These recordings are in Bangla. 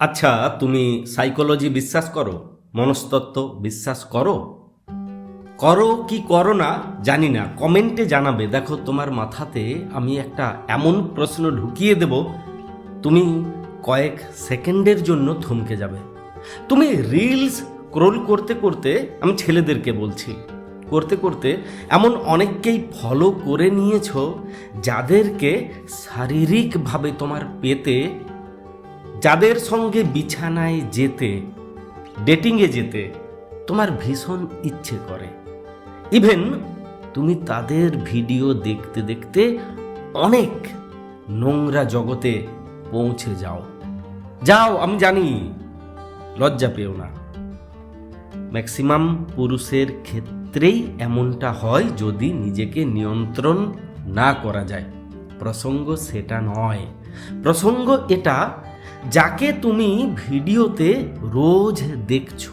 আচ্ছা তুমি সাইকোলজি বিশ্বাস করো? মনস্তত্ত্ব বিশ্বাস করো? করো কি করো না, জানি না। কমেন্টে জানাবে। দেখো, তোমার মাথাতে আমি একটা এমন প্রশ্ন ঢুকিয়ে দেব, তুমি কয়েক সেকেন্ডের জন্য থমকে যাবে। তুমি রিলস ক্রোল করতে করতে, আমি ছেলেদেরকে বলছি, করতে করতে এমন অনেককেই ফলো করে নিয়েছো, যাদেরকে শারীরিকভাবে তোমার পেতে যাদের সঙ্গে বিছানায় যেতে ডেটিংয়ে যেতে তোমার ভীষণ ইচ্ছে করে। ইভেন তুমি তাদের ভিডিও দেখতে দেখতে অনেক নোংরা জগতে পৌঁছে যাও। যাও, আমি জানি, লজ্জা পেও না। ম্যাক্সিমাম পুরুষের ক্ষেত্রেই এমনটা হয় যদি নিজেকে নিয়ন্ত্রণ না করা যায়। প্রসঙ্গ সেটা নয়। প্রসঙ্গ এটা যাকে তুমি ভিডিওতে রোজ দেখছ,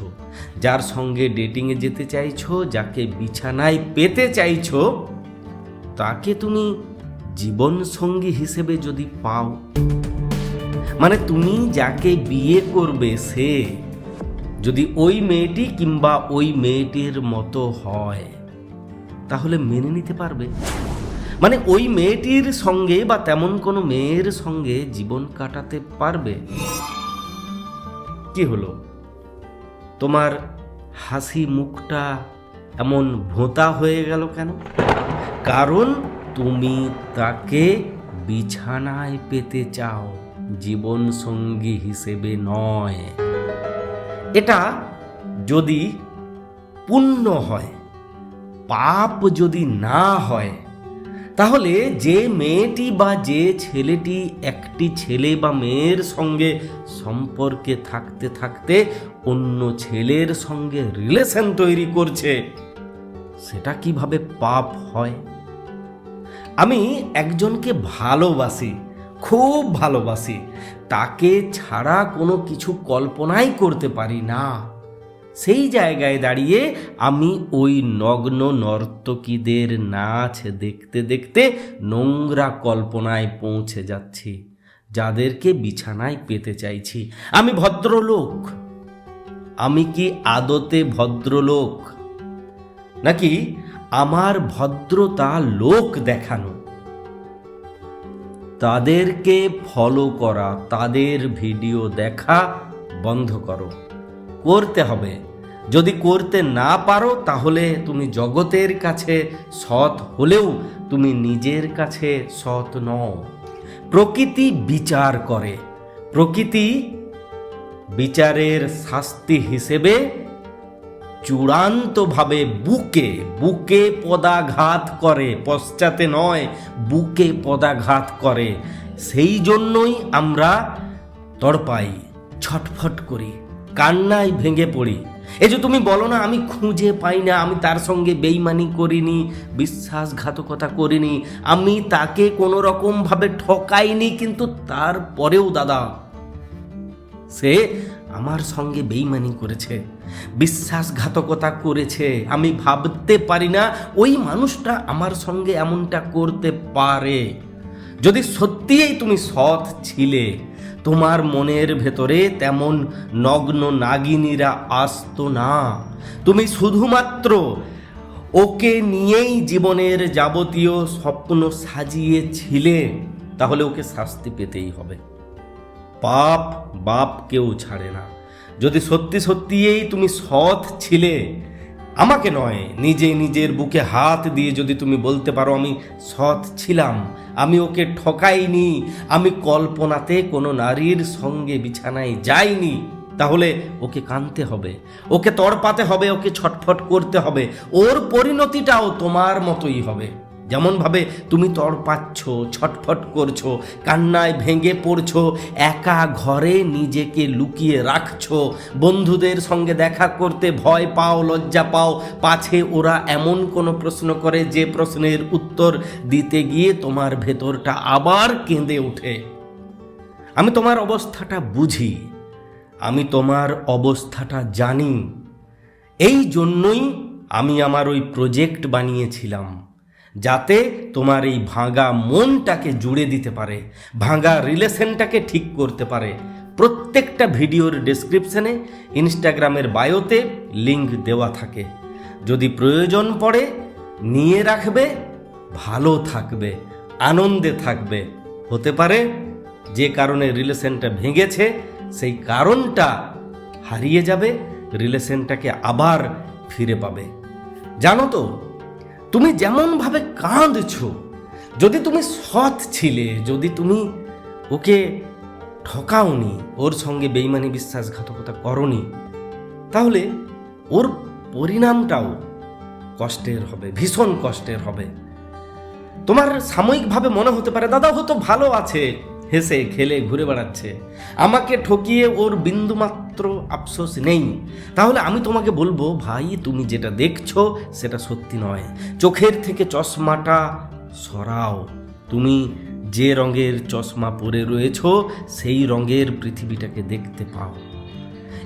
যার সঙ্গে ডেটিংয়ে যেতে চাইছো, যাকে বিছানায় পেতে চাইছো, তাকে তুমি জীবন সঙ্গী হিসেবে যদি পাও মানে তুমি যাকে বিয়ে করবে, সে যদি ওই মেয়েটি কিংবা ওই মেয়েটির মতো হয়, তাহলে মেনে নিতে পারবে। মানে ওই মেয়েটির সঙ্গে বা তেমন কোনো মেয়ের সঙ্গে জীবন কাটাতে পারবে? কি হলো? তোমার হাসি মুখটা এমন ভোঁতা হয়ে গেল কেন? কারণ তুমি তাকে বিছানায় পেতে চাও, জীবন সঙ্গী হিসেবে নয়। এটা যদি পুণ্য হয়, পাপ যদি না হয় তাহলে যে মেয়েটি বা যে ছেলেটি একটি ছেলে বা মেয়ের সঙ্গে সম্পর্কে থাকতে থাকতে অন্য ছেলের সঙ্গে রিলেশন তৈরি করছে, সেটা কীভাবে পাপ হয়? আমি একজনকে ভালোবাসি, খুব ভালোবাসি, তাকে ছাড়া কোনো কিছু কল্পনাই করতে পারি না। সেই জায়গায় দাঁড়িয়ে আমি ওই নগ্ন নর্তকীদের নাচ দেখতে দেখতে নোংরা কল্পনায় পৌঁছে যাচ্ছি, যাদেরকে বিছানায় পেতে চাইছি। আমি ভদ্রলোক। আমি কি আদতে ভদ্রলোক? নাকি আমার ভদ্রতা লোক দেখানো? তাদেরকে ফলো করা, তাদের ভিডিও দেখা বন্ধ করো। করতে হবে। যদি করতে না পারো, তাহলে তুমি জগতের কাছে সৎ হলেও তুমি নিজের কাছে সৎ নও। প্রকৃতি বিচার করে। প্রকৃতি বিচারের শাস্তি হিসেবে চূড়ান্তভাবে বুকে বুকে পদাঘাত করে, পশ্চাতে নয়, বুকে পদাঘাত করে। সেই জন্যই আমরা তড়পাই, ছটফট করি। কান্নায় ভেঙে পড়ি। এই যে তুমি বলো না, আমি খুঁজে পাই না, আমি তার সঙ্গে বেইমানি করিনি, বিশ্বাসঘাতকতা করিনি, আমি তাকে কোনো রকমভাবে ঠকাইনি, কিন্তু তারপরেও দাদা, সে আমার সঙ্গে বেইমানি করেছে, বিশ্বাসঘাতকতা করেছে, আমি ভাবতে পারি না, ওই মানুষটা আমার সঙ্গে এমনটা করতে পারে। যদি সত্যিই তুমি সৎ ছিলে তোমার মনের ভেতরে তেমন নগ্ন নাগিনীরা আসতো না। তুমি শুধুমাত্র ওকে নিয়েই জীবনের যাবতীয় স্বপ্ন সাজিয়েছিলে, তাহলে ওকে শাস্তি পেতেই হবে। পাপ বাপ কেউ ছাড়ে না। যদি সত্যি সত্যিই তুমি সৎ ছিলে আমাকে নয় নিজে নিজের বুকে হাত দিয়ে যদি তুমি বলতে পারো আমি সৎ ছিলাম, আমি ওকে ঠকাইনি, আমি কল্পনাতে কোনো নারীর সঙ্গে বিছানায় যাইনি, তাহলে ওকে কানতে হবে, ওকে তড়পাতে হবে, ওকে ছটফট করতে হবে, ওর পরিণতিটাও তোমার মতোই হবে। যেমনভাবে তুমি তড়পাচ্ছ ছটফট করছ, কান্নায় ভেঙে পড়ছো, একা ঘরে নিজেকে লুকিয়ে রাখছো, বন্ধুদের সঙ্গে দেখা করতে ভয় পাও, লজ্জা পাও, পাছে ওরা এমন কোনো প্রশ্ন করে যে প্রশ্নের উত্তর দিতে গিয়ে তোমার ভেতরটা আবার কেঁদে ওঠে। আমি তোমার অবস্থাটা বুঝি, আমি তোমার অবস্থাটা জানি, এই জন্যই আমি আমার ওই প্রজেক্ট বানিয়েছিলাম। যাতে তোমার এই ভাঙা মনটাকে জুড়ে দিতে পারে, ভাঙা রিলেশনটাকে ঠিক করতে পারে। প্রত্যেকটা ভিডিওর ডেসক্রিপশনে ইনস্টাগ্রামের বায়োতে লিঙ্ক দেওয়া থাকে। যদি প্রয়োজন পড়ে, নিয়ে রাখবে, ভালো থাকবে, আনন্দে থাকবে। হতে পারে, যে কারণে রিলেশনটা ভেঙেছে, সেই কারণটা হারিয়ে যাবে রিলেশনটাকে আবার ফিরে পাবে। জানো তো তুমি যেমনভাবে কাঁদছ, যদি তুমি সৎ ছিলে, যদি তুমি ওকে ঠকাওনি, ওর সঙ্গে বেইমানি বিশ্বাসঘাতকতা করনি, তাহলে ওর পরিণামটাও কষ্টের হবে, ভীষণ কষ্টের হবে। তোমার সাময়িকভাবে মনে হতে পারে, দাদা হয়তো ভালো আছে, হেসে, খেলে, ঘুরে বেড়াচ্ছে। আমাকে ঠকিয়ে ওর বিন্দুমাত্র আফসোস নেই। তাহলে আমি তোমাকে বলব, ভাই, তুমি যেটা দেখছ, সেটা সত্যি নয়। চোখের থেকে চশমাটা সরাও। তুমি যে রঙের চশমা পরে রয়েছো, সেই রঙের পৃথিবীটাকে দেখতে পাও।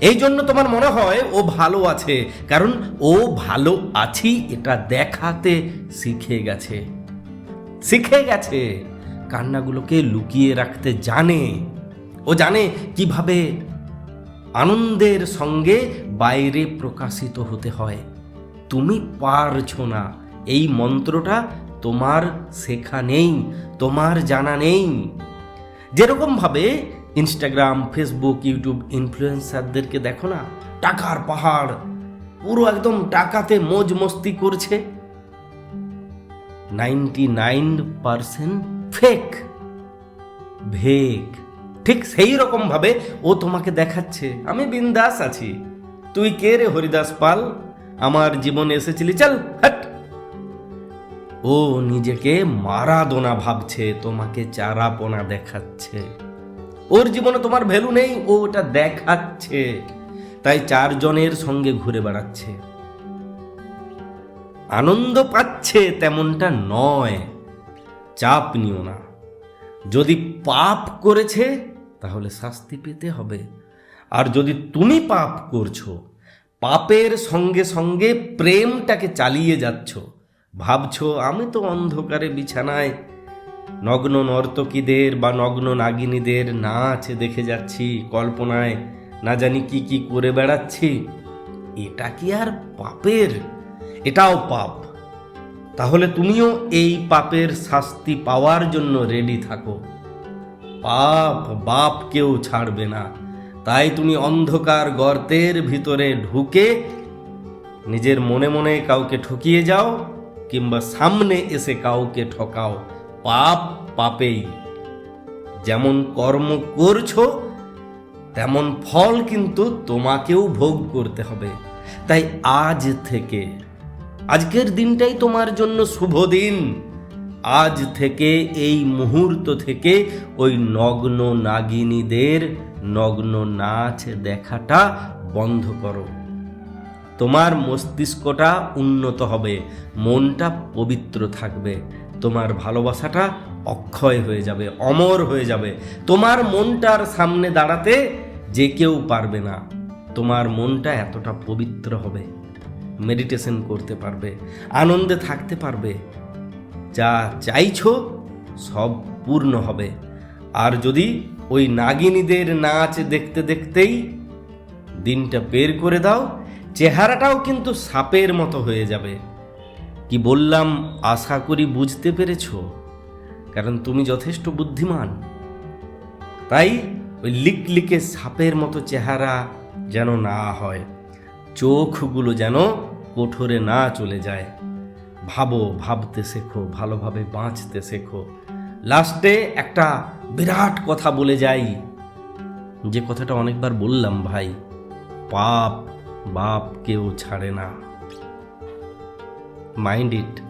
এই জন্য তোমার মনে হয়, ও ভালো আছে। কারণ ও ভালো আছি, এটা দেখাতে শিখে গেছে। শিখে গেছে। কান্নাগুলোকে লুকিয়ে রাখতে জানে। ও জানে কীভাবে আনন্দের সঙ্গে বাইরে প্রকাশিত হতে হয়। তুমি পারছ না। এই মন্ত্রটা তোমার শেখা নেই, তোমার জানা নেই। যেরকমভাবে ইনস্টাগ্রাম ফেসবুক ইউটিউব ইনফ্লুয়েন্সারদেরকে দেখো না, টাকার পাহাড়, পুরো একদম টাকাতে মোজ মস্তি করছে। নাইনটি নাইন পারসেন্ট ফেক ভেক ঠিক সেই রকম ভাবে ও তোমাকে দেখাচ্ছে। আমি বিন্দাস আছি। তুই কে রে হরিদাস পাল? আমার জীবনে এসেছিলি, চল, হাট। ও নিজেকে মারাদোনা ভাবছে, তোমাকে চারাপোনা দেখাচ্ছে। ওর জীবনে তোমার ভ্যালু নেই, ও ওটা দেখাচ্ছে। তাই চারজনের সঙ্গে ঘুরে বেড়াচ্ছে। আনন্দ পাচ্ছে তেমনটা নয়। চাপ নিও না। যদি পাপ করেছে তাহলে শাস্তি পেতে হবে। আর যদি তুমি পাপ করছ, পাপের সঙ্গে সঙ্গে প্রেমটাকে চালিয়ে যাচ্ছ, ভাবছ, আমি তো অন্ধকারে বিছানায়, নগ্ন নর্তকীদের বা নগ্ন নাগিনীদের নাচ দেখে যাচ্ছি, কল্পনায়, না জানি কি কি করে বেড়াচ্ছি। এটা কি আর পাপের? এটাও পাপ। তাহলে তুমিও এই পাপের শাস্তি পাওয়ার জন্য রেডি থাকো। পাপ বাপ কেউ ছাড়বে না। তাই তুমি অন্ধকার গর্তের ভিতরে ঢুকে নিজের মনে মনে কাউকে ঠকিয়ে যাও কিংবা সামনে এসে কাউকে ঠকাও। পাপ পাপেই। যেমন কর্ম করছ, তেমন ফল কিন্তু তোমাকেও ভোগ করতে হবে। তাই আজ থেকে, আজকের দিনটাই তোমার জন্য শুভ দিন। আজ থেকে এই মুহূর্ত থেকে ওই নগ্ন নাগিনীদের নগ্ন নাচ দেখাটা বন্ধ করো। তোমার মস্তিষ্কটা উন্নত হবে, মনটা পবিত্র থাকবে, তোমার ভালোবাসাটা অক্ষয় হয়ে যাবে, অমর হয়ে যাবে। তোমার মনটার সামনে দাঁড়াতে যে কেউ পারবে না। তোমার মনটা এতটা পবিত্র হবে, মেডিটেশন করতে পারবে, আনন্দে থাকতে পারবে যা চাইছো সব পূর্ণ হবে। আর যদি ওই নাগিনীদের নাচ দেখতে দেখতেই দিনটা বের করে দাও, চেহারাটাও কিন্তু সাপের মতো হয়ে যাবে। কি বললাম, আশা করি বুঝতে পেরেছ? কারণ তুমি যথেষ্ট বুদ্ধিমান। তাই ওই লিকলিকে সাপের মতো চেহারা যেন না হয়, চোখগুলো যেন কোঠরে না চলে যায়। ভাবো, ভাবতে শেখো, ভালোভাবে বাঁচতে শেখো। লাস্টে একটা বিরাট কথা বলে যাই। যে কথাটা অনেকবার বললাম ভাই, পাপ, বাপ কেউ ছাড়ে না। Mind it